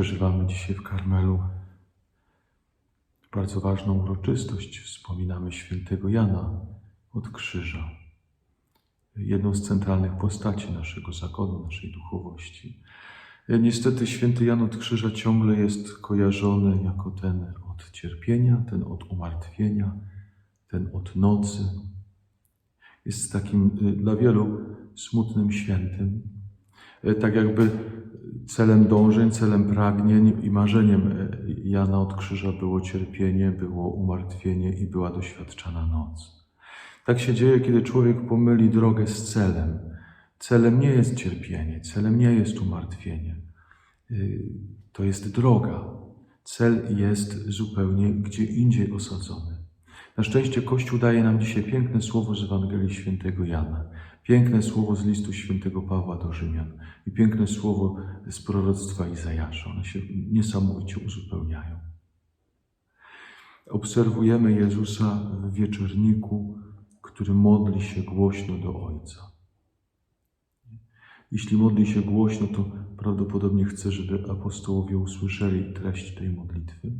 Przeżywamy dzisiaj w Karmelu bardzo ważną uroczystość. Wspominamy świętego Jana od Krzyża. Jedną z centralnych postaci naszego zakonu, naszej duchowości. Niestety święty Jan od Krzyża ciągle jest kojarzony jako ten od cierpienia, ten od umartwienia, ten od nocy. Jest takim y, dla wielu smutnym świętym. Y, Tak jakby celem dążeń, celem pragnień i marzeniem y, Jana od Krzyża było cierpienie, było umartwienie i była doświadczana noc. Tak się dzieje, kiedy człowiek pomyli drogę z celem. Celem nie jest cierpienie, celem nie jest umartwienie. Y, To jest droga. Cel jest zupełnie gdzie indziej osadzony. Na szczęście Kościół daje nam dzisiaj piękne słowo z Ewangelii Świętego Jana, piękne słowo z listu Świętego Pawła do Rzymian i piękne słowo z proroctwa Izajasza. One się niesamowicie uzupełniają. Obserwujemy Jezusa w wieczorniku, który modli się głośno do Ojca. Jeśli modli się głośno, to prawdopodobnie chce, żeby apostołowie usłyszeli treść tej modlitwy.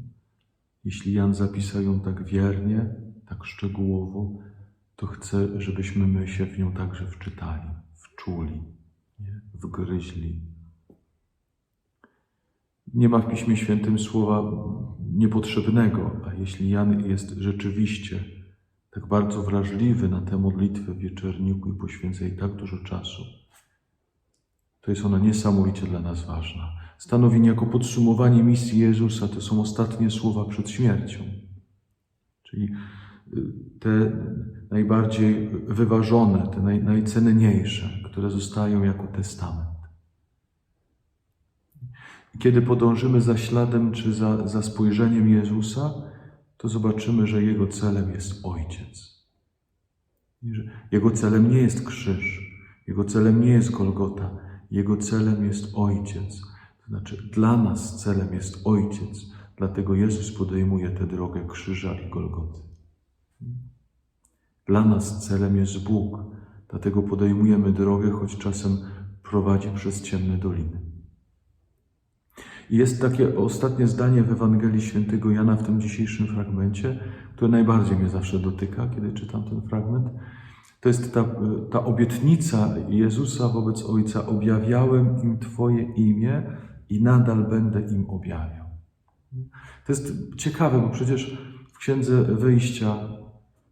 Jeśli Jan zapisał ją tak wiernie, tak szczegółowo, to chce, żebyśmy my się w nią także wczytali, wczuli, nie? wgryźli. Nie ma w Piśmie Świętym słowa niepotrzebnego, a jeśli Jan jest rzeczywiście tak bardzo wrażliwy na tę modlitwę w wieczorniku i poświęca jej tak dużo czasu, to jest ona niesamowicie dla nas ważna. Stanowi niejako podsumowanie misji Jezusa, to są ostatnie słowa przed śmiercią. Czyli y, te najbardziej wyważone, te naj, najcenniejsze, które zostają jako testament. Kiedy podążymy za śladem czy za, za spojrzeniem Jezusa, to zobaczymy, że Jego celem jest Ojciec. Jego celem nie jest krzyż, Jego celem nie jest Golgota, Jego celem jest Ojciec. Znaczy, dla nas celem jest Ojciec, dlatego Jezus podejmuje tę drogę krzyża i Golgoty. Dla nas celem jest Bóg, dlatego podejmujemy drogę, choć czasem prowadzi przez ciemne doliny. I jest takie ostatnie zdanie w Ewangelii Świętego Jana w tym dzisiejszym fragmencie, które najbardziej mnie zawsze dotyka, kiedy czytam ten fragment. To jest ta, ta obietnica Jezusa wobec Ojca: Objawiałem im Twoje imię i nadal będę im objawiał. To jest ciekawe, bo przecież w Księdze Wyjścia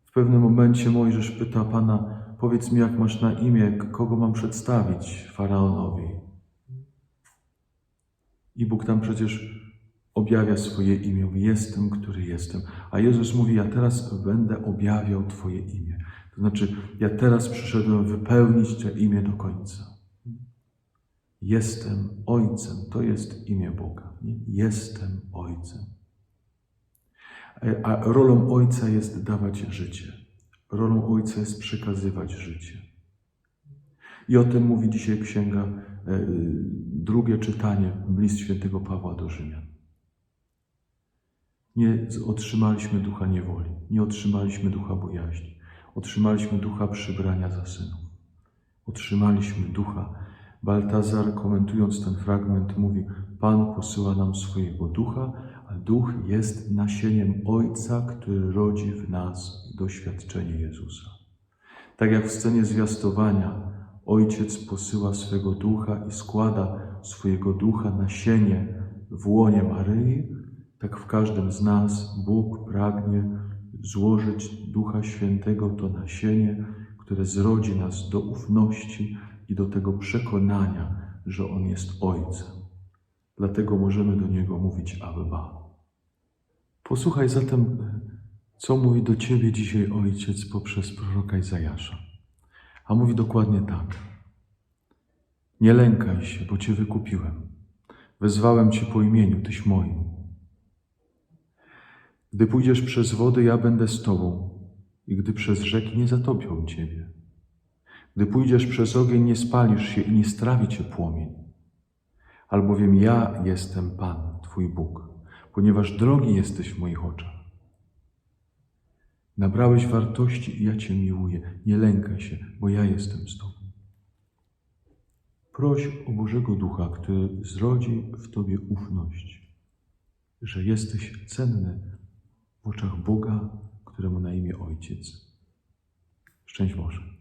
w pewnym momencie Mojżesz pyta Pana: Powiedz mi, jak masz na imię, kogo mam przedstawić faraonowi. I Bóg tam przecież objawia swoje imię. Mówi, Jestem, który jestem. A Jezus mówi: Ja teraz będę objawiał Twoje imię. To znaczy, ja teraz przyszedłem wypełnić to imię do końca. Jestem Ojcem. To jest imię Boga. Nie? Jestem Ojcem. A rolą Ojca jest dawać życie. Rolą Ojca jest przekazywać życie. I o tym mówi dzisiaj księga, e, drugie czytanie, list świętego Pawła do Rzymian. Nie otrzymaliśmy ducha niewoli, nie otrzymaliśmy ducha bojaźni, otrzymaliśmy ducha przybrania za synów. Otrzymaliśmy ducha. Baltazar, komentując ten fragment, mówi: Pan posyła nam swojego ducha, a duch jest nasieniem Ojca, który rodzi w nas doświadczenie Jezusa. Tak jak w scenie zwiastowania, Ojciec posyła swego ducha i składa swojego ducha nasienie w łonie Maryi, tak w każdym z nas Bóg pragnie złożyć Ducha Świętego to nasienie, które zrodzi nas do ufności i do tego przekonania, że On jest Ojcem. Dlatego możemy do Niego mówić Abba. Posłuchaj zatem, co mówi do Ciebie dzisiaj Ojciec poprzez proroka Izajasza. A mówi dokładnie tak. Nie lękaj się, bo Cię wykupiłem. Wezwałem Cię po imieniu, Tyś moim. Gdy pójdziesz przez wody, ja będę z Tobą i gdy przez rzeki nie zatopią Ciebie. Gdy pójdziesz przez ogień, nie spalisz się i nie strawi Cię płomień. Albowiem ja jestem Pan, Twój Bóg, ponieważ drogi jesteś w moich oczach. Nabrałeś wartości i ja Cię miłuję. Nie lękaj się, bo ja jestem z Tobą. Proś o Bożego Ducha, który zrodzi w Tobie ufność, że jesteś cenny w oczach Boga, któremu na imię Ojciec. Szczęść Boże.